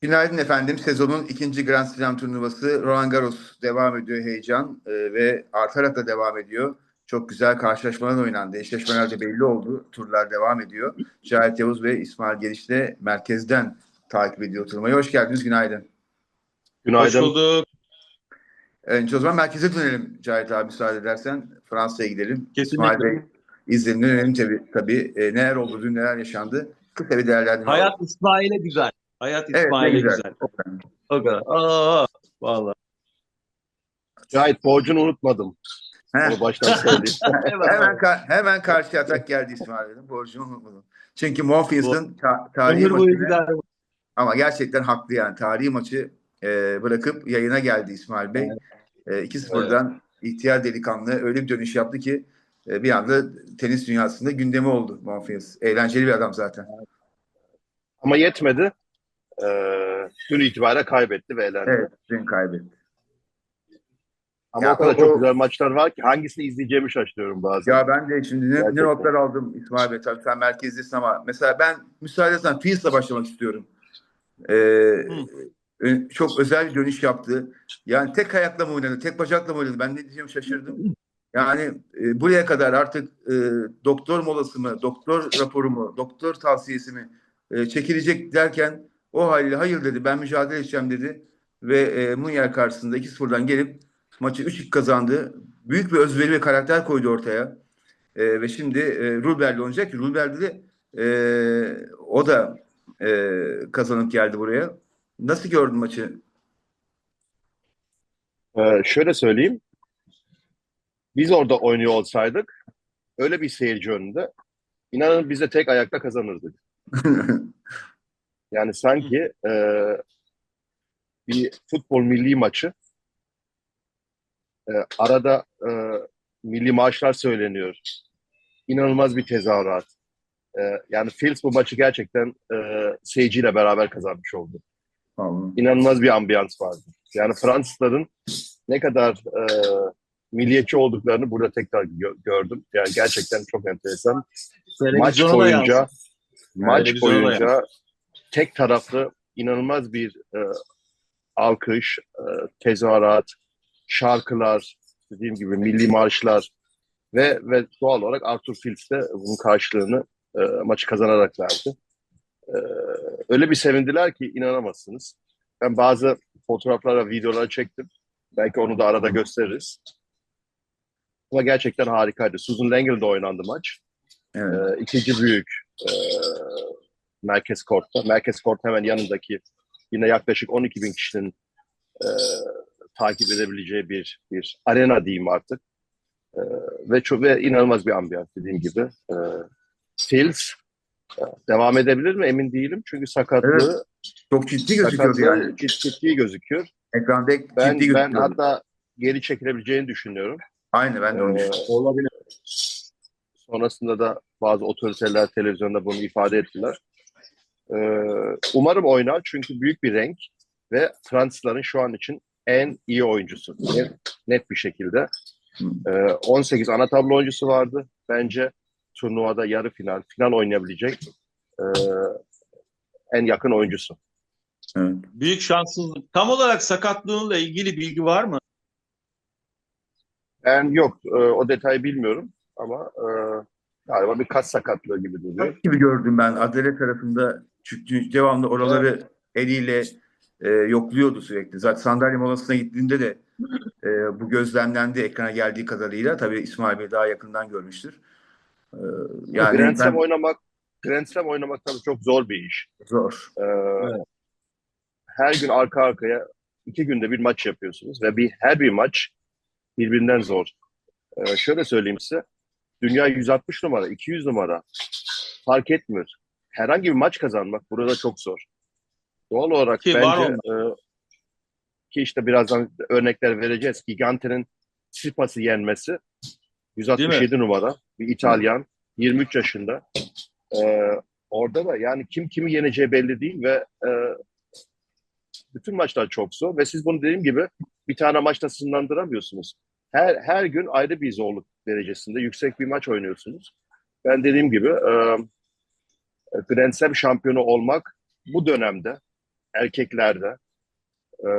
Günaydın efendim. Sezonun ikinci Grand Slam turnuvası Roland Garros devam ediyor heyecan e, ve artarak da devam ediyor. Çok güzel karşılaşmalar oynandı. Eşleşmeler de belli oldu. Turlar devam ediyor. Cahit Yavuz ve İsmail Geliş de merkezden takip ediyor turnuvayı. Hoş geldiniz. Günaydın. Günaydın. Hoş bulduk. Önce o zaman merkeze dönelim Cahit abi müsaade edersen. Fransa'ya gidelim. Kesinlikle. İsmail Bey izlerinden önemli tabii. tabii. E, neler oldu, dün neler yaşandı? Kısa bir değerlendirme. Hayat İsmail'e güzel. Hayat Evet, İsmail'e güzel. güzel. O kadar. Aa, vallahi. Cahit borcunu unutmadım. Onu baştan söyleyeyim. Hemen ka- hemen karşı atak geldi İsmail Bey'in. Borcunu unutmadım. Çünkü Monfils'ın ta- tarihi Ömür gider. ama gerçekten haklı yani. Tarihi maçı e, bırakıp yayına geldi İsmail Bey. E, 2-0'dan ihtiyar delikanlı öyle bir dönüş yaptı ki e, bir anda tenis dünyasında gündemi oldu Monfils. Eğlenceli bir adam zaten. Ama yetmedi. Ee, dün itibariyle kaybetti ve elendi. Evet, dün kaybetti. Ama Ya o kadar o- çok güzel maçlar var ki hangisini izleyeceğimi şaşırıyorum bazen. Ya ben de şimdi ne, ne notlar aldım İsmail Bey tabii sen merkezdesin ama mesela ben müsaade Fields'la başlamak istiyorum. Ee, çok özel bir dönüş yaptı. Yani tek ayakla mı oynadı, tek bacakla mı oynadı? Ben ne diyeceğimi şaşırdım. Yani e, buraya kadar artık e, doktor molası mı, doktor raporu mu, doktor tavsiyesi mi e, çekilecek derken o haliyle hayır dedi ben mücadele edeceğim dedi ve e, Munyer karşısında 2-0'dan gelip maçı 3-2 kazandı. Büyük bir özveri ve karakter koydu ortaya. E, ve şimdi e, Rulber'le oynayacak Rulber'de de e, o da e, kazanıp geldi buraya. Nasıl gördün maçı? Ee, şöyle söyleyeyim. Biz orada oynuyor olsaydık öyle bir seyirci önünde inanın biz de tek ayakta kazanırdık. Yani sanki e, bir futbol milli maçı e, arada e, milli maaşlar söyleniyor. İnanılmaz bir tezahürat. E, yani Fields bu maçı gerçekten e, seyirciyle beraber kazanmış oldu. Vallahi. İnanılmaz bir ambiyans vardı. Yani Fransızların ne kadar e, milliyetçi olduklarını burada tekrar gö- gördüm. Yani gerçekten çok enteresan. Maç boyunca maç Televizyona da boyunca tek taraflı inanılmaz bir e, alkış, e, tezahürat, şarkılar, dediğim gibi milli marşlar ve ve doğal olarak Arthur Fields de bunun karşılığını e, maçı kazanarak verdi. E, öyle bir sevindiler ki inanamazsınız. Ben bazı fotoğraflara, videolara çektim. Belki onu da arada gösteririz. Ama gerçekten harikaydı. Susan Langer'da oynandı maç. Evet. Ee, ikinci büyük e, merkez kortta. Merkez kort hemen yanındaki yine yaklaşık 12 bin kişinin e, takip edebileceği bir bir arena diyeyim artık. E, ve çok ve inanılmaz bir ambiyans dediğim gibi. E, Fields e, devam edebilir mi emin değilim çünkü sakatlığı Çok ciddi sakatlığı yani. cid- ciddi gözüküyor. Ekranda Ben ciddi ben gözüküyordu. hatta geri çekilebileceğini düşünüyorum. Aynı ben de onu Ee, düşünüyorum. Olabilir. Sonrasında da bazı otoriteler televizyonda bunu ifade ettiler. Ee, umarım oynar çünkü büyük bir renk ve Fransızların şu an için en iyi oyuncusu. Net, net bir şekilde. Ee, 18 ana tablo oyuncusu vardı. Bence turnuvada yarı final, final oynayabilecek ee, en yakın oyuncusu. Evet. Büyük şanssızlık. Tam olarak sakatlığıyla ilgili bilgi var mı? Ben yok e, o detayı bilmiyorum ama e, galiba bir kas sakatlığı gibi duruyor. Bak gibi gördüm ben Adele tarafında çünkü devamlı oraları eliyle e, yokluyordu sürekli. Zaten sandalye molasına gittiğinde de e, bu gözlemlendi ekrana geldiği kadarıyla. Tabii İsmail Bey daha yakından görmüştür. E, yani Grand Slam ben- oynamak Grand Slam oynamak tabii çok zor bir iş. zor. Ee, Evet. Her gün arka arkaya iki günde bir maç yapıyorsunuz ve bir her bir maç birbirinden zor. Ee, şöyle söyleyeyim size. Dünya 160 numara, 200 numara fark etmiyor. Herhangi bir maç kazanmak burada çok zor. Doğal olarak Ki bence e, ki işte birazdan örnekler vereceğiz. Gigante'nin Tsipas'ı yenmesi 167 numara bir İtalyan 23 yaşında. Ee, orada da yani kim kimi yeneceği belli değil ve e, bütün maçlar çok zor ve siz bunu dediğim gibi bir tane maçta sınırlandıramıyorsunuz. Her her gün ayrı bir zorluk derecesinde yüksek bir maç oynuyorsunuz. Ben dediğim gibi e, Grand Slam şampiyonu olmak bu dönemde erkeklerde e,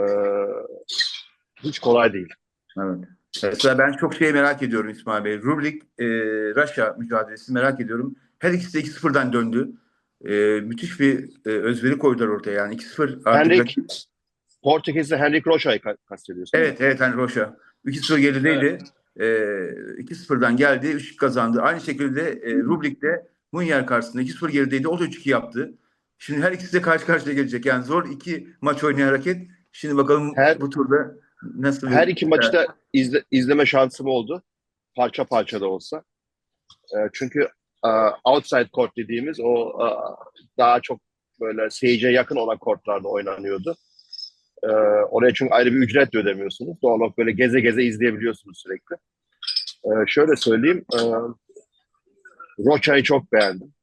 hiç kolay değil. Evet. Mesela ben çok şey merak ediyorum İsmail Bey. Rublik e, Russia mücadelesi merak ediyorum. Her ikisi de 2-0'dan döndü. E, müthiş bir e, özveri koydular ortaya. Yani 2-0 artık Henrik- Portekizli Henrik Rocha'yı ka- kastediyorsun. Evet evet hani Roşa. 2-0 gerideydi. Ee, 2-0'dan geldi. 3 kazandı. Aynı şekilde e, Rublik de Munyer karşısında 2-0 gerideydi. O da 3-2 yaptı. Şimdi her ikisi de karşı karşıya gelecek. Yani zor iki maç oynayan hareket. Şimdi bakalım Her- bu turda nasıl bir- Her iki maçı da izle- izleme şansım oldu. Parça parça da olsa. E, çünkü e, outside court dediğimiz o e, daha çok böyle seyirciye yakın olan kortlarda oynanıyordu. E, oraya çünkü ayrı bir ücret de ödemiyorsunuz. Doğal olarak böyle geze geze izleyebiliyorsunuz sürekli. E, şöyle söyleyeyim. E, Rocha'yı çok beğendim.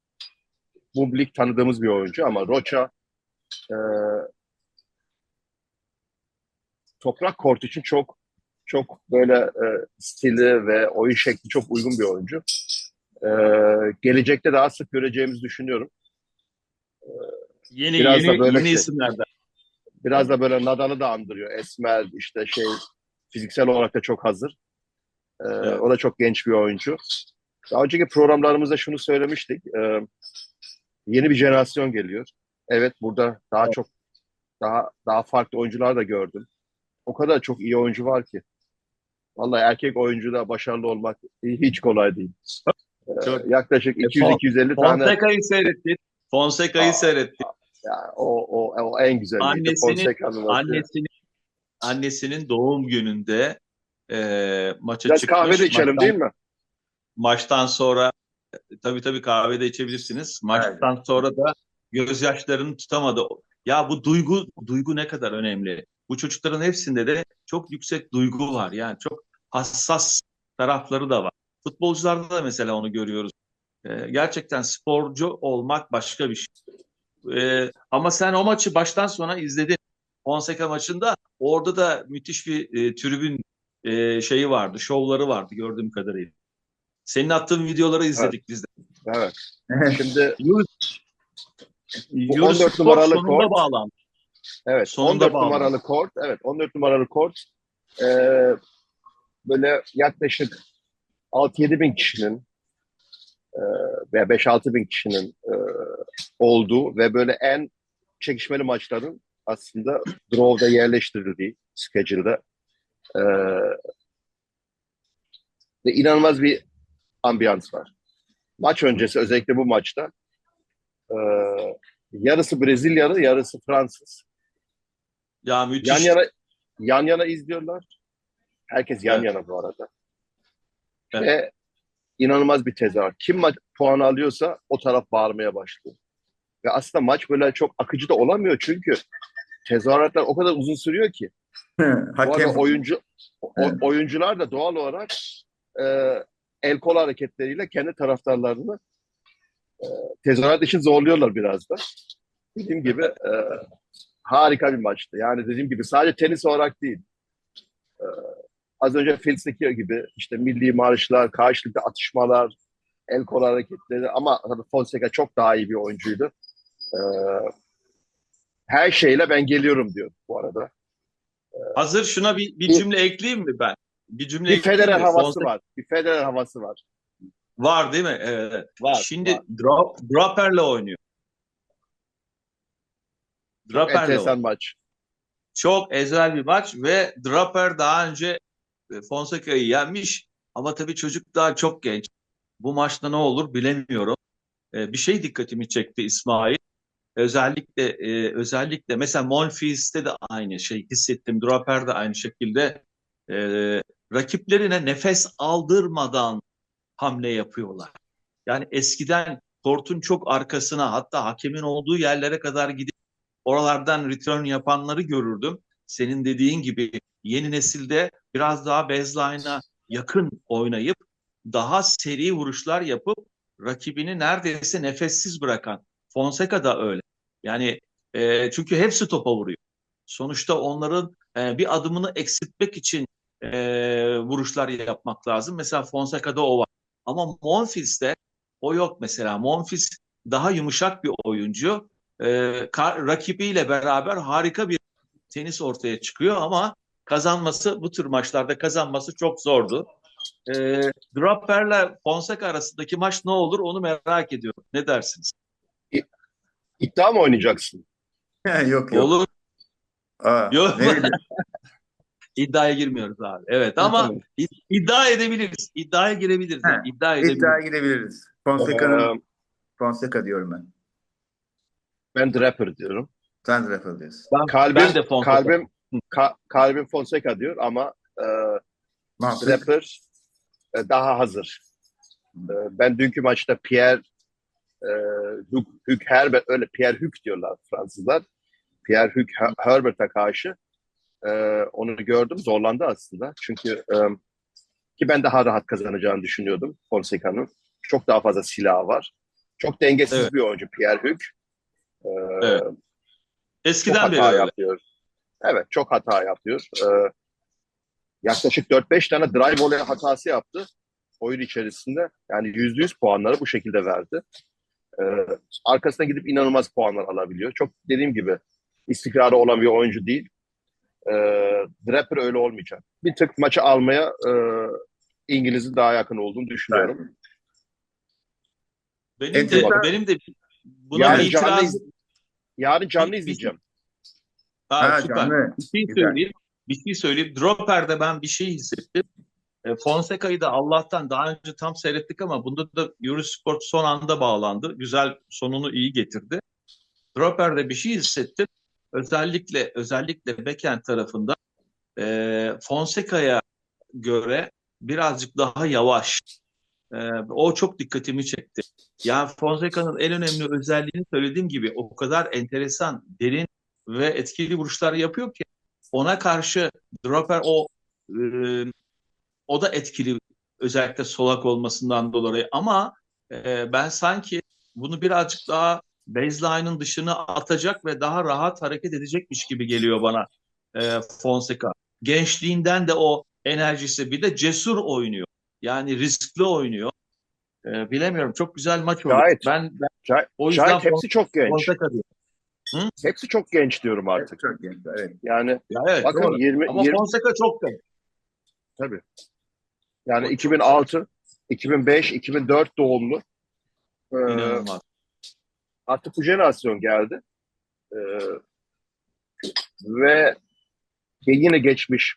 Bu lig tanıdığımız bir oyuncu ama Rocha e, toprak kort için çok çok böyle e, stili ve oyun şekli çok uygun bir oyuncu. E, gelecekte daha sık göreceğimizi düşünüyorum. Yeni Biraz da yeni böyle yeni şey. isimlerden. Biraz da böyle Nadal'ı da andırıyor. Esmer işte şey fiziksel olarak da çok hazır. E, Evet. O da çok genç bir oyuncu. Daha önceki programlarımızda şunu söylemiştik. E, yeni bir jenerasyon geliyor. Evet burada daha çok daha daha farklı oyuncular da gördüm. O kadar çok iyi oyuncu var ki. Vallahi erkek oyuncuda başarılı olmak hiç kolay değil. Ee, Çok- yaklaşık E, Fon- 200-250 tane Fonseca'yı seyrettin. Fonseca'yı Aa. seyrettin. ya, o, o, o en güzel. Annesinin-. Annesinin annesinin doğum gününde e, maça Biraz çıkmış. kahve de içelim Maçtan- değil mi? Maçtan sonra e, tabii tabii kahve de içebilirsiniz. Maçtan sonra da gözyaşlarını tutamadı. Ya bu duygu duygu ne kadar önemli. Bu çocukların hepsinde de çok yüksek duygu var. Yani çok hassas tarafları da var. Futbolcularda da mesela onu görüyoruz. E, gerçekten sporcu olmak başka bir şey. E, ama sen o maçı baştan sona izledin. Fonseca maçında orada da müthiş bir e, tribün e, şeyi vardı, şovları vardı gördüğüm kadarıyla. Senin attığın videoları izledik biz de. Evet. Şimdi Yürü 14 Spor numaralı kort. bağlandı. evet Sonunda 14 bağlandı. numaralı kort. Evet 14 numaralı kort. Ee, böyle yaklaşık 6-7 bin kişinin e, veya 5-6 bin kişinin e, olduğu ve böyle en çekişmeli maçların aslında draw'da yerleştirildiği schedule'da e, ve inanılmaz bir ambiyans var. Maç öncesi özellikle bu maçta e, yarısı Brezilyalı, yarısı Fransız. Ya müthiş. Yan yana yan yana izliyorlar. Herkes yan Evet. yana bu arada. Evet. Ve inanılmaz bir tezahür. Kim maç puanı alıyorsa o taraf bağırmaya başlıyor. Ve aslında maç böyle çok akıcı da olamıyor çünkü tezahüratlar o kadar uzun sürüyor ki. Bu Hakem arada oyuncu o- oyuncular da doğal olarak e, el kol hareketleriyle kendi taraftarlarını e, tezahürat için zorluyorlar biraz da. Dediğim gibi e, harika bir maçtı. Yani dediğim gibi sadece tenis olarak değil. E, az önce Fils'teki gibi işte milli marşlar, karşılıklı atışmalar, el kol hareketleri ama tabii Fonseca çok daha iyi bir oyuncuydu. E, her şeyle ben geliyorum diyor bu arada. Hazır şuna bir Bir- cümle ekleyeyim mi ben? Bir cümle Bir Federer havası Fonse- var. Bir Federer havası var. Var değil mi? Evet. Var. Şimdi var. Dra- Draper'le oynuyor. Draper'le oynuyor. Enteresan maç. Çok ezel bir maç ve Draper daha önce e, Fonseca'yı yenmiş ama tabii çocuk daha çok genç. Bu maçta ne olur bilemiyorum. E, Bir şey dikkatimi çekti İsmail. Özellikle e, özellikle mesela Monfils'te de aynı şey hissettim. Draper de aynı şekilde e, rakiplerine nefes aldırmadan hamle yapıyorlar. Yani eskiden kortun çok arkasına hatta hakemin olduğu yerlere kadar gidip oralardan return yapanları görürdüm. Senin dediğin gibi yeni nesilde biraz daha baseline'a yakın oynayıp daha seri vuruşlar yapıp rakibini neredeyse nefessiz bırakan. Fonseca da öyle. Yani e, çünkü hepsi topa vuruyor. Sonuçta onların e, bir adımını eksiltmek için e, vuruşlar yapmak lazım. Mesela Fonseca'da o var. Ama Monfils'te o yok mesela. Monfils daha yumuşak bir oyuncu. e, ka- rakibiyle beraber harika bir tenis ortaya çıkıyor ama kazanması bu tür maçlarda kazanması çok zordu. E, Draper'le Fonseca arasındaki maç ne olur onu merak ediyorum. Ne dersiniz? İddia mı oynayacaksın? yok yok. Olur. Aa, Yok. İddiaya girmiyoruz abi. Evet ama iddia edebiliriz. İddiaya girebiliriz. Yani iddia edebiliriz. İddiaya gidebiliriz. Fonseca'nın Ee, Fonseca diyorum ben. ben Draper diyorum. Sen de Rafael diyorsun. Ben, Kalbim, ben de Fonseca. kalbim, ka- kalbim Fonseca diyor ama e, Mantık. Draper e, daha hazır. E, ben dünkü maçta Pierre e, Hug, Hug Herbert, öyle Pierre Hug diyorlar Fransızlar. Pierre Hug Her- Herbert'e karşı e, onu gördüm. Zorlandı aslında. Çünkü e, ki ben daha rahat kazanacağını düşünüyordum Fonseca'nın. Çok daha fazla silahı var. Çok dengesiz Evet. bir oyuncu Pierre Hug. E, Evet. çok Eskiden beri öyle. yapıyor. Evet çok hata yapıyor. Ee, yaklaşık 4-5 tane drive volley hatası yaptı oyun içerisinde. Yani %100 puanları bu şekilde verdi. Ee, arkasına gidip inanılmaz puanlar alabiliyor. Çok dediğim gibi istikrarı olan bir oyuncu değil. Ee, Draper öyle olmayacak. Bir tık maçı almaya e, İngiliz'in daha yakın olduğunu düşünüyorum. Benim de Enteresan. benim de buna Yani bir canlı, itiraz iz- yarın canlı Bir- izleyeceğim. Ha, Ha, süper. canlı. Bir şey söyleyeyim. Bir şey söyleyeyim. Dropper'de ben bir şey hissettim. E, Fonseca'yı da Allah'tan daha önce tam seyrettik ama bunda da Eurosport son anda bağlandı. Güzel sonunu iyi getirdi. Dropper'de bir şey hissettim. Özellikle özellikle backhand tarafında e, Fonseca'ya göre birazcık daha yavaş. E, o çok dikkatimi çekti. Yani Fonseca'nın en önemli özelliğini söylediğim gibi o kadar enteresan, derin ve etkili vuruşlar yapıyor ki ona karşı Draper o e, o da etkili özellikle solak olmasından dolayı ama e, ben sanki bunu birazcık daha baseline'ın dışına atacak ve daha rahat hareket edecekmiş gibi geliyor bana e, Fonseca. Gençliğinden de o enerjisi bir de cesur oynuyor. Yani riskli oynuyor. E, bilemiyorum çok güzel maç oldu. Gayet. Ben, ben O yüzden Cahit hepsi çok genç. Fonseca diyorum. Hepsi çok genç diyorum artık. Çok genç. Evet. Yani Ya evet, bakın doğru. 20, Ama 20 Fonseca çok genç. Tabii. Yani 2006, 2005, 2004 doğumlu. Ee, İnanılmaz. Artık bu jenerasyon geldi. Ee, ve yine geçmiş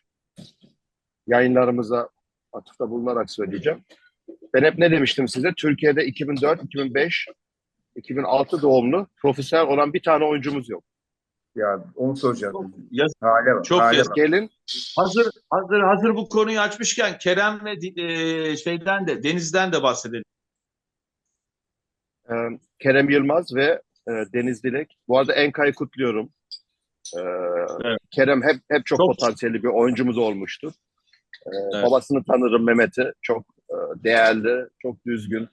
yayınlarımıza atıfta bulunarak söyleyeceğim. Ben hep ne demiştim size? Türkiye'de 2004, 2005, 2006 doğumlu profesyonel olan bir tane oyuncumuz yok. Ya onu soracağım. Yaz- Hale bak. Çok hale. Gelin Hazır hazır hazır bu konuyu açmışken Kerem ve e, şeyden de Deniz'den de bahsedelim. e, Kerem Yılmaz ve e, Deniz Dilek. Bu arada Enka'yı kutluyorum. E, Evet. Kerem hep hep çok, Çok- potansiyelli bir oyuncumuz olmuştu. E, Evet. Babasını tanırım Mehmet'i. Çok e, değerli, çok düzgün.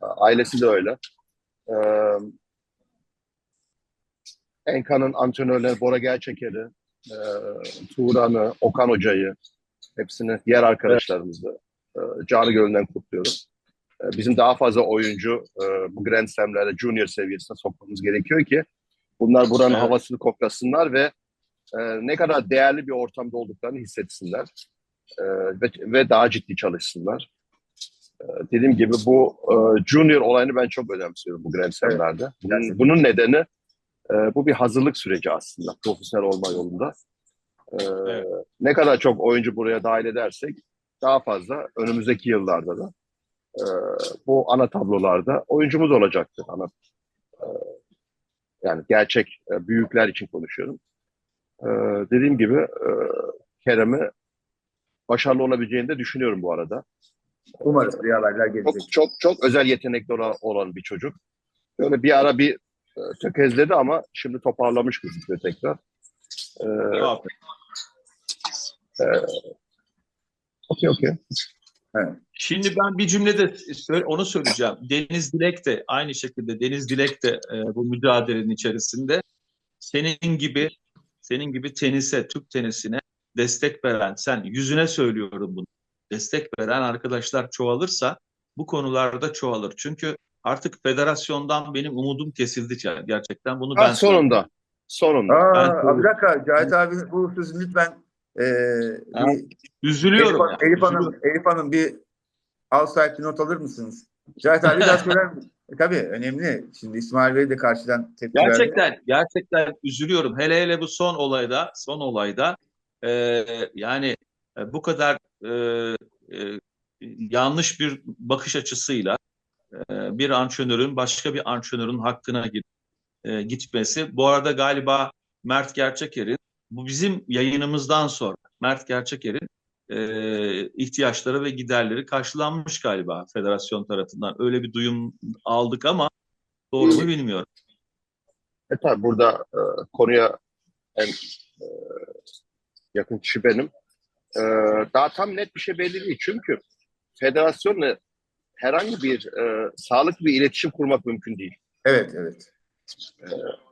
Ailesi de öyle. E, Enka'nın antrenörleri Bora Gerçeker'i, e, Turan'ı, Okan Hoca'yı, hepsini diğer arkadaşlarımızı e, canı gönülden kutluyorum. E, Bizim daha fazla oyuncu e, bu Grand Slam'lere junior seviyesine sokmamız gerekiyor ki bunlar buranın Evet. havasını koklasınlar ve e, ne kadar değerli bir ortamda olduklarını hissetsinler E, ve, ve daha ciddi çalışsınlar. Dediğim gibi bu junior olayını ben çok önemsiyorum bu Grand Slam'lerde. Bunun, bunun nedeni bu bir hazırlık süreci aslında profesyonel olma yolunda. Evet. Ne kadar çok oyuncu buraya dahil edersek daha fazla önümüzdeki yıllarda da e, bu ana tablolarda oyuncumuz olacaktır. Ana, e, yani gerçek e, büyükler için konuşuyorum. E, dediğim gibi e, Kerem'i başarılı olabileceğini de düşünüyorum bu arada. Umarız bir haberler gelecek. Çok çok çok özel yetenekli olan, olan bir çocuk. Böyle bir ara bir e, tökezledi ama şimdi toparlamış gözüküyor tekrar. E, Aferin. Okey Şimdi ben bir cümlede onu söyleyeceğim. Deniz Dilek de aynı şekilde Deniz Dilek de e, bu mücadelenin içerisinde senin gibi senin gibi tenise, Türk tenisine destek veren, sen yüzüne söylüyorum bunu. Destek veren arkadaşlar çoğalırsa bu konularda çoğalır. Çünkü artık federasyondan benim umudum kesildi ger- gerçekten. Bunu Ha, ben sonunda. Sonunda. Aa, Ben- bir dakika Cahit abi bu sözü lütfen e, bir üzülüyorum. Elif, Elif Hanım, üzülüyorum. Elif Hanım bir outside bir not alır mısınız? Cahit abi biraz söyler misin? E, tabii önemli. Şimdi İsmail Bey de karşıdan tepki verdi. Gerçekten gerçekten üzülüyorum. Hele hele bu son olayda, son olayda e, yani e, bu kadar e, e, yanlış bir bakış açısıyla e, bir antrenörün başka bir antrenörün hakkına git, e, gitmesi. Bu arada galiba Mert Gerçeker'in bu bizim yayınımızdan sonra Mert Gerçeker'in e, ihtiyaçları ve giderleri karşılanmış galiba federasyon tarafından. Öyle bir duyum aldık ama doğru mu bilmiyorum. E tabi burada e, konuya en e, yakın kişi benim. E, daha tam net bir şey belli değil. Çünkü federasyonla herhangi bir e, sağlıklı bir iletişim kurmak mümkün değil. Evet, evet.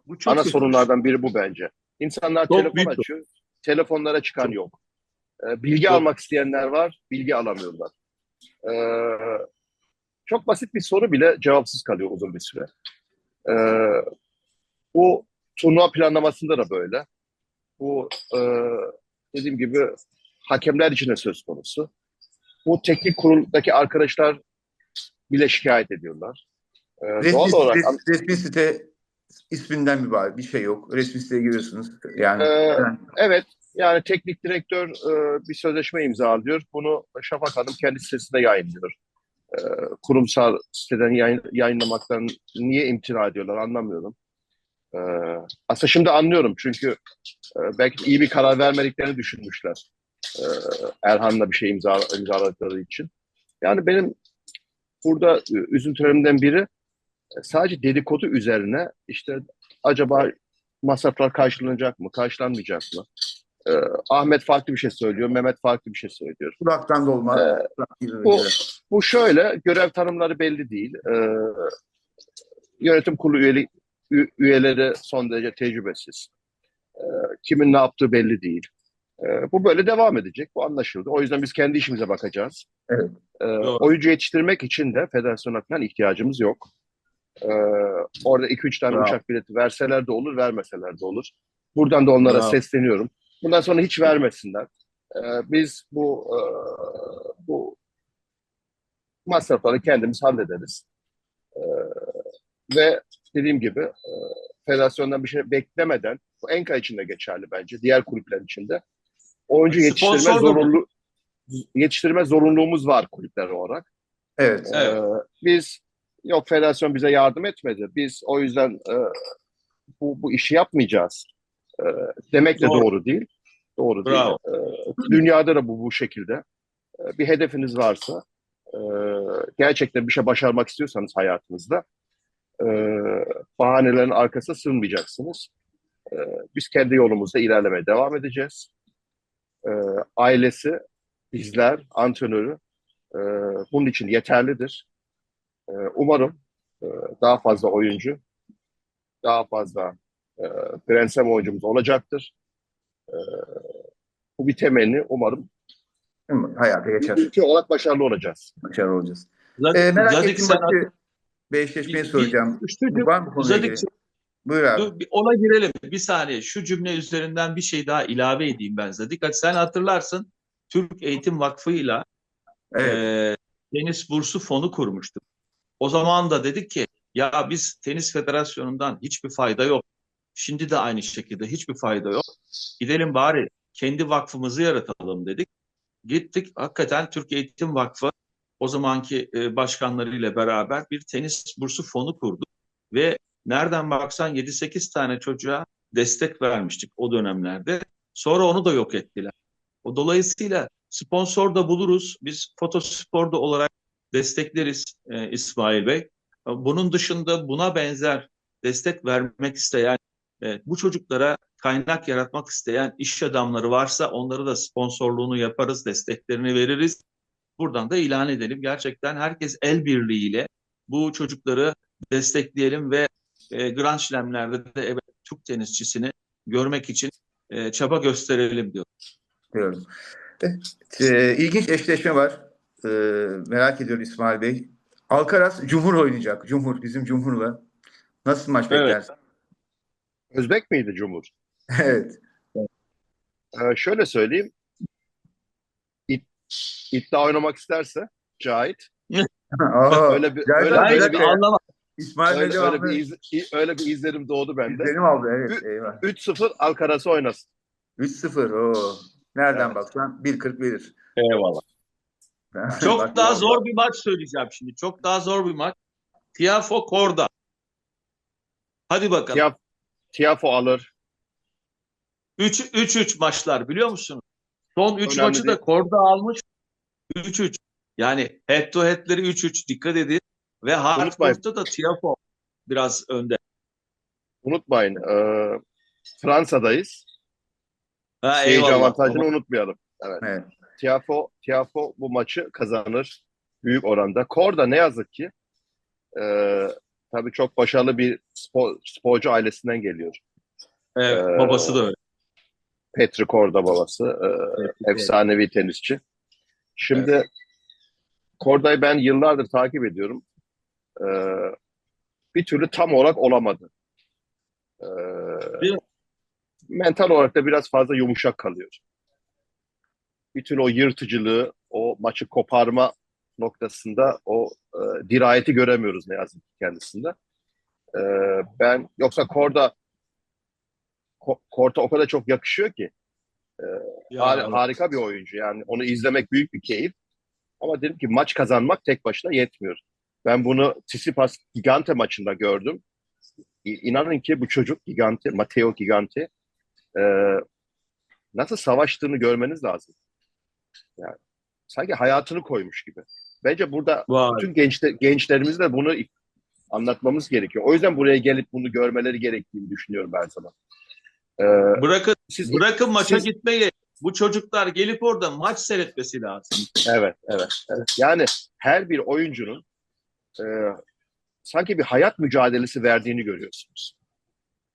Bu çok Ana kötü. sorunlardan biri bu bence. İnsanlar Çok telefon büyük açıyor, telefonlara çıkan Çok. yok. E, bilgi Çok. almak isteyenler var, bilgi alamıyorlar. E, çok basit bir soru bile cevapsız kalıyor uzun bir süre. E, bu turnuva planlamasında da böyle. Bu e, dediğim gibi hakemler için de söz konusu. Bu teknik kuruldaki arkadaşlar bile şikayet ediyorlar. E, Resmi, doğal olarak res- resmi site isminden bir var. Bir şey yok. Resmi siteye giriyorsunuz. Yani, Ee, yani Evet, yani teknik direktör e, bir sözleşme imzalıyor. Bunu Şafak Hanım kendi sitesinde yayınlıyor. E, kurumsal siteden yayın, yayınlamaktan niye imtina ediyorlar anlamıyorum. E, aslında şimdi anlıyorum çünkü e, belki iyi bir karar vermediklerini düşünmüşler. E, Erhan'la bir şey imza, imzaladıkları için. Yani benim burada üzüntülerimden biri sadece dedikodu üzerine işte acaba masraflar karşılanacak mı, karşılanmayacak mı? Ee, Ahmet farklı bir şey söylüyor, Mehmet farklı bir şey söylüyor. kulaktan dolma. Ee, bu-. Bu şöyle, görev tanımları belli değil. Ee, yönetim kurulu üyeli, üyeleri son derece tecrübesiz. Ee, kimin ne yaptığı belli değil. Ee, bu böyle devam edecek, bu anlaşıldı. O yüzden biz kendi işimize bakacağız. Evet. Ee, Doğru. oyuncu yetiştirmek için de federasyona falan ihtiyacımız yok. Ee, orada 2-3 tane Bravo. uçak bileti verseler de olur, vermeseler de olur. Buradan da onlara Bravo. sesleniyorum. Bundan sonra hiç vermesinler. Ee, biz bu e, bu masrafları kendimiz hallederiz. Ee, ve dediğim gibi e, federasyondan bir şey beklemeden, bu Enka için de geçerli bence, diğer kulüpler için de. Oyuncu yetiştirme Sponsor bu. zorunlu yetiştirme zorunluluğumuz var kulüpler olarak. Evet. Evet. Ee, biz yok federasyon bize yardım etmedi. Biz o yüzden e, bu, bu işi yapmayacağız. E, demek de Doğru. doğru, değil. Doğru Bravo. değil. E, dünyada da bu bu şekilde. E, bir hedefiniz varsa, e, gerçekten bir şey başarmak istiyorsanız hayatınızda, e, bahanelerin arkasına sığınmayacaksınız. E, biz kendi yolumuzda ilerlemeye devam edeceğiz. E, ailesi, bizler, antrenörü e, bunun için yeterlidir. E, umarım e, daha fazla oyuncu, daha fazla e, prensem oyuncumuz olacaktır. E, bu bir temenni. Umarım Değil mi? Hayata geçer. ülke olarak başarılı olacağız. Başarılı olacağız. Zadik, Ee, merak maçı bir eşleşmeyi Bir- soracağım. bir- şu- Var mı ilgili? Buyur abi. Dur, bir ona girelim. Bir saniye. Şu cümle üzerinden bir şey daha ilave edeyim ben size. Dikkat sen hatırlarsın. Türk Eğitim Vakfı'yla Evet. e, tenis bursu fonu kurmuştuk. O zaman da dedik ki ya biz tenis federasyonundan hiçbir fayda yok. Şimdi de aynı şekilde hiçbir fayda yok. Gidelim bari kendi vakfımızı yaratalım dedik. Gittik hakikaten Türk Eğitim Vakfı o zamanki e, başkanlarıyla beraber bir tenis bursu fonu kurduk ve nereden baksan 7-8 tane çocuğa destek vermiştik o dönemlerde. Sonra onu da yok ettiler. O dolayısıyla sponsor da buluruz. Biz fotosporda olarak destekleriz e, İsmail Bey. Bunun dışında buna benzer destek vermek isteyen, e, bu çocuklara kaynak yaratmak isteyen iş adamları varsa onları da sponsorluğunu yaparız, desteklerini veririz. Buradan da ilan edelim. Gerçekten herkes el birliğiyle bu çocukları destekleyelim ve e, Grand Slam'lerde de evet Türk tenisçisini görmek için e, çaba gösterelim diyor. Diyorum. Evet, e, ilginç eşleşme var. E, merak ediyorum İsmail Bey. Alcaraz Cumhur oynayacak. Cumhur. Bizim Cumhur'la. Nasıl maç Evet. beklersin? Özbek miydi Cumhur? Evet. Ee, şöyle söyleyeyim. İd- iddia oynamak isterse Cahit Aa, öyle bir öyle, öyle bir anlamadım. İsmail öyle, Bey öyle bir iz- öyle bir izlenim doğdu bende. izlenim aldı. Evet. Eyvah. 3-0 Alcaraz'ı oynasın. 3-0. Oo. Nereden Evet. baksan 1.40 verir. Eyvallah. Çok Bak, daha zor bir maç söyleyeceğim şimdi. Çok daha zor bir maç. Tiafo Korda. Hadi bakalım. Tiaf- Tiafo alır. 3-3 maçlar biliyor musunuz? Son 3 Önemli maçı değil. da Korda almış. 3-3. Yani head to head'leri 3-3 dikkat edin. Ve court'ta da Tiafo biraz önde. Unutmayın. e, Fransa'dayız. Ha, Seyirci eyvallah. avantajını unutmayalım. Evet. Evet. Tiafo, Tiafo bu maçı kazanır büyük oranda. Korda ne yazık ki e, tabii çok başarılı bir spor, sporcu ailesinden geliyor. Evet, Ee, babası da öyle. Petri Korda babası. e, Evet, efsanevi tenisçi. Şimdi Korda'yı ben yıllardır takip ediyorum. E, bir türlü tam olarak olamadı. E, mi? mental olarak da biraz fazla yumuşak kalıyor. Türlü o yırtıcılığı, o maçı koparma noktasında o e, dirayeti göremiyoruz ne yazık ki kendisinde. E, ben yoksa Korda Ko- Korta o kadar çok yakışıyor ki Ya, har- harika bir oyuncu yani onu izlemek büyük bir keyif. Ama dedim ki maç kazanmak tek başına yetmiyor. Ben bunu Tsitsipas Gigante maçında gördüm. İnanın ki bu çocuk Gigante, Matteo Gigante e, nasıl savaştığını görmeniz lazım. Yani sanki hayatını koymuş gibi. Bence burada Vay. bütün gençler, gençlerimiz de bunu anlatmamız gerekiyor. O yüzden buraya gelip bunu görmeleri gerektiğini düşünüyorum ben sana. E, Bırakın, siz, bırakın maça siz- gitmeyi. Bu çocuklar gelip orada maç seyretmesi lazım. Evet, evet, evet. Yani her bir oyuncunun e, sanki bir hayat mücadelesi verdiğini görüyorsunuz.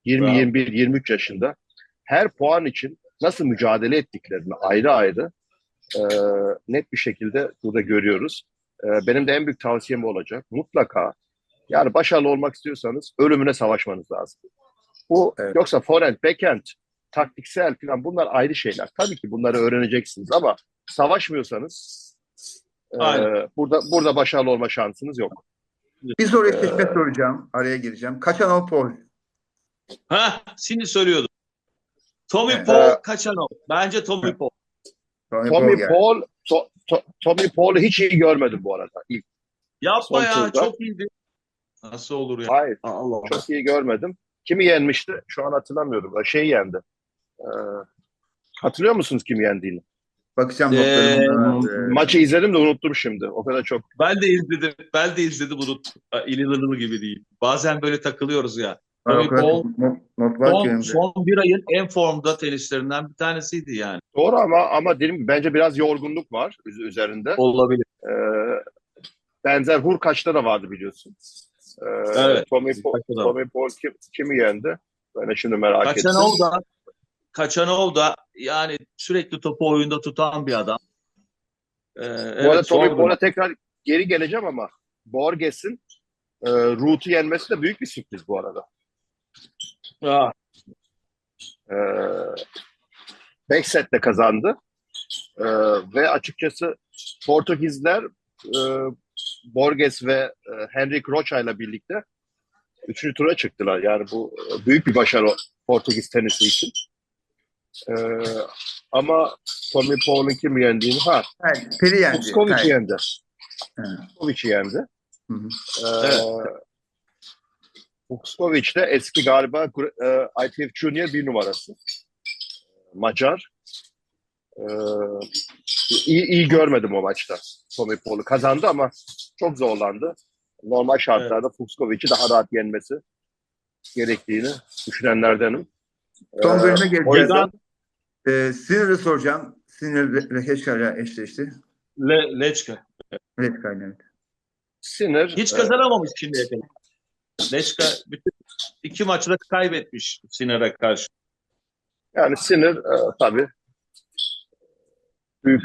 20, Bravo. 21, 23 yaşında her puan için nasıl mücadele ettiklerini ayrı ayrı e, net bir şekilde burada görüyoruz. E, benim de en büyük tavsiyem bu olacak. Mutlaka yani başarılı olmak istiyorsanız ölümüne savaşmanız lazım. Bu Evet. yoksa forehand, backhand, taktiksel falan bunlar ayrı şeyler. Tabii ki bunları öğreneceksiniz ama savaşmıyorsanız e, burada burada başarılı olma şansınız yok. Bir soru eşleşme soracağım. Araya gireceğim. Kaçan Paul. Ha, şimdi söylüyordum. Tommy. Paul Kaçanov. Bence Tommy Paul. Tommy geldi. Paul To- To- Tommy Paul'u hiç iyi görmedim bu arada. İlk, Yapma Son ya turda. çok iyiydi. Nasıl olur ya? hayır, Allah Allah. çok iyi görmedim. Kimi yenmişti? Şu an hatırlamıyorum. Şey yendi. Ee, hatırlıyor musunuz kim yendiğini? Bakacağım Ee. Ee, Maçı izledim de unuttum şimdi. O kadar çok. Ben de izledim. Ben de izledim bunu. İlinılını gibi değil. Bazen böyle takılıyoruz ya. Tommy kadar Paul not, not var Son, son bir ayın en formda tenislerinden bir tanesiydi yani. Doğru ama ama dedim bence biraz yorgunluk var üz- üzerinde. Olabilir. Ee, benzer Hurkaç'ta da vardı biliyorsun. Ee, Evet. Tommy, Paul, Tommy Paul kim, kimi yendi? Ben de şimdi merak ettim. Kaçanov da Kaçanov da yani sürekli topu oyunda tutan bir adam. Ee, Bu arada evet, Tommy zor bir Paul'a tekrar geri geleceğim ama Borges'in e, Ruth'u yenmesi de büyük bir sürpriz bu arada. Ha, E, back set'le kazandı. E, ve açıkçası Portekizler e, Borges ve e, Henrik Rocha ile birlikte üçüncü tura çıktılar. Yani bu e, büyük bir başarı Portekiz tenisi için. E, ama Tommy Paul'un kim yendiğini ha Evet, Peri yendi. Evet. yendi. Fucsovic yendi. Hı hı. Ee, Evet. Fucsovic de eski galiba e, ITF Junior bir numarası. Macar. Ee, iyi, iyi görmedim o maçta. Tommy Paul'u kazandı ama çok zorlandı. Normal şartlarda Fucsovic'i daha rahat yenmesi gerektiğini düşünenlerdenim. Son Ee, bölüme o geleceğiz. yüzden Ee, Sinir'i soracağım. Sinir Reheşka'yla eşleşti. Le, Leçka. Reheşka'yla evet. Sinir Hiç e, kazanamamış şimdiye kadar. Leçka bütün iki maçta kaybetmiş Sinir'e karşı. yani Sinir e, tabii büyük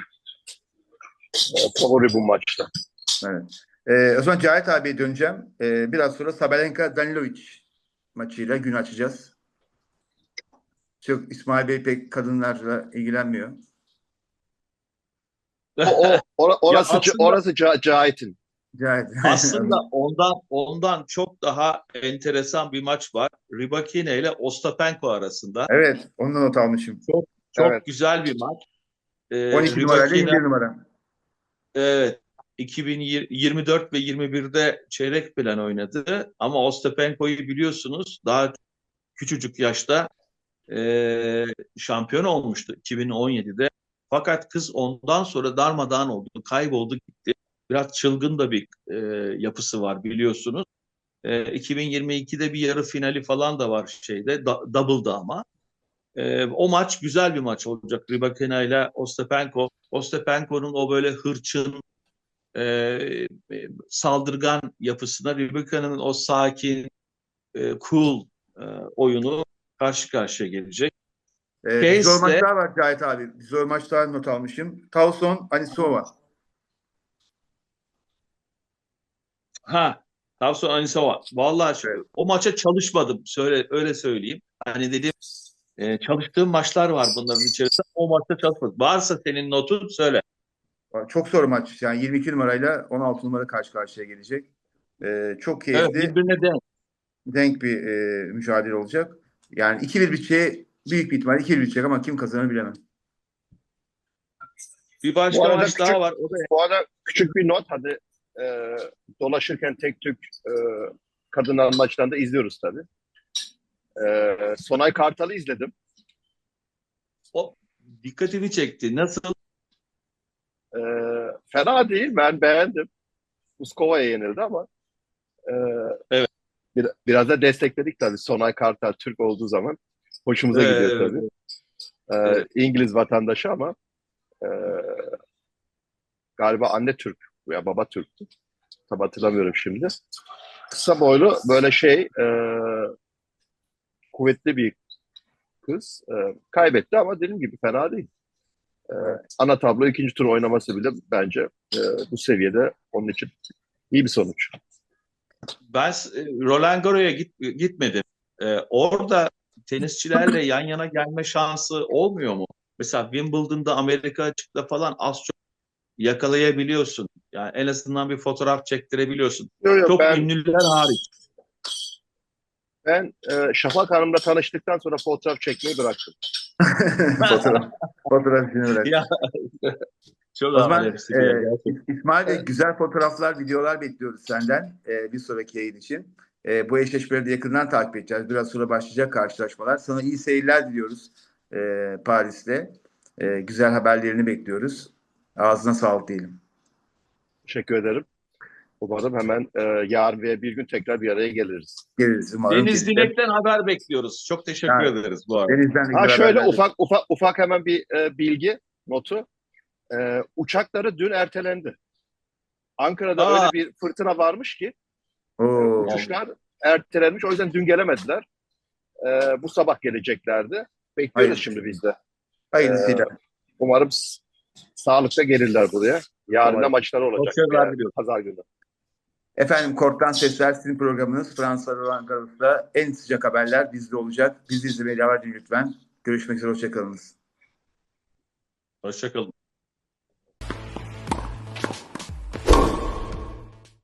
e, favori bu maçta. Evet. Ee, o zaman Cahit abiye döneceğim. Ee, biraz sonra Sabalenka Danilovic maçıyla gün açacağız. Çok İsmail Bey pek kadınlarla ilgilenmiyor. O, o, ora- orası, aslında- orası Ca- Cahit'in. Aslında ondan ondan çok daha enteresan bir maç var. Rybakina ile Ostapenko arasında. evet, ondan not almışım. Çok Evet. güzel bir maç. Ee, 12 numara ile Rybakina- 21 numara. Evet. 2024 ve 21'de çeyrek plan oynadı. Ama Ostapenko'yu biliyorsunuz daha küçücük yaşta eee, şampiyon olmuştu 2017'de. Fakat kız ondan sonra darmadağın oldu, kayboldu gitti. Biraz çılgın da bir eee, yapısı var biliyorsunuz. Eee, 2022'de bir yarı finali falan da var şeyde, da, double'da ama. Eee, o maç güzel bir maç olacak. Rybakina ile Ostapenko. Ostapenko'nun o böyle hırçın, e, e, saldırgan yapısına Rybakina'nın o sakin, e, cool e, oyunu karşı karşıya gelecek. Ee, Pace'le- maçlar var Cahit abi. Zor maçlar not almışım. Tauson, Anisova. Ha, Tavson Anisova. Vallahi Evet. o maça çalışmadım. Söyle öyle söyleyeyim. Hani dedim e, çalıştığım maçlar var bunların içerisinde. O maçta çalışmadım. Varsa senin notun söyle. Çok zor maç. Yani 22 numarayla 16 numara karşı karşıya gelecek. Ee, çok Evet, keyifli, birbirine denk. denk bir e, mücadele olacak. Yani 2-1 biteceği büyük bir ihtimal 2-1 bitecek ama kim kazanır bilemem. Bir başka maç küçük- daha var. O da Bu arada küçük bir not hadi e, dolaşırken tek tük e, kadınlar maçlarında izliyoruz tabii. E, Sonay Kartal'ı izledim. o dikkatimi çekti. Nasıl? E, fena değil ben beğendim. Muskova'ya yenildi ama e, Evet. bir- biraz da destekledik tabii Sonay Kartal Türk olduğu zaman. Hoşumuza Evet, gidiyor tabii. E, Evet. İngiliz vatandaşı ama e, galiba anne Türk veya baba Türk'tü. Tam hatırlamıyorum şimdi. Kısa boylu böyle şey e, kuvvetli bir kız. E, kaybetti ama dediğim gibi fena değil. E, ana tablo ikinci tur oynaması bile bence e, bu seviyede onun için iyi bir sonuç. Ben e, Roland Garros'a git, gitmedim. Ee, orada tenisçilerle yan yana gelme şansı olmuyor mu? Mesela Wimbledon'da Amerika açıkta falan az çok yakalayabiliyorsun. Yani en azından bir fotoğraf çektirebiliyorsun. Yok, yok, Çok ben, ünlüler hariç. ben e, Şafak Hanım'la tanıştıktan sonra fotoğraf çekmeyi bıraktım. Fotoğraf, fotoğraf işini bırak. Ya, Çok O zaman alemsin e, ya. İsmail Bey güzel fotoğraflar, videolar bekliyoruz senden e, bir sonraki yayın için. E, bu eşleşmeleri de yakından takip edeceğiz. Biraz sonra başlayacak karşılaşmalar. Sana iyi seyirler diliyoruz e, Paris'te. E, güzel haberlerini bekliyoruz. Ağzına sağlık diyelim. Teşekkür ederim. Umarım hemen e, yarın veya bir gün tekrar bir araya geliriz. Geliriz umarım. Deniz Dilek'ten haber bekliyoruz. Çok teşekkür Evet. ederiz bu arada. Deniz'den de Ha şöyle ufak ufak ufak hemen bir e, bilgi notu. E, uçakları dün ertelendi. Ankara'da Aa. öyle bir fırtına varmış ki Oo. uçuşlar ertelenmiş. O yüzden dün gelemediler. E, bu sabah geleceklerdi. Bekliyoruz Hayır. şimdi biz de. Hayırlısıyla. Umarım s- sağlıkta gelirler buraya. Yarın da maçları olacak. Başarılar Yani. Pazar günü. Efendim Kort'tan Sesler sizin programınız Fransa Roland Garros'ta en sıcak haberler bizde olacak. Bizi izlemeye devam edin lütfen. Görüşmek üzere, hoşçakalınız. Hoşçakalın.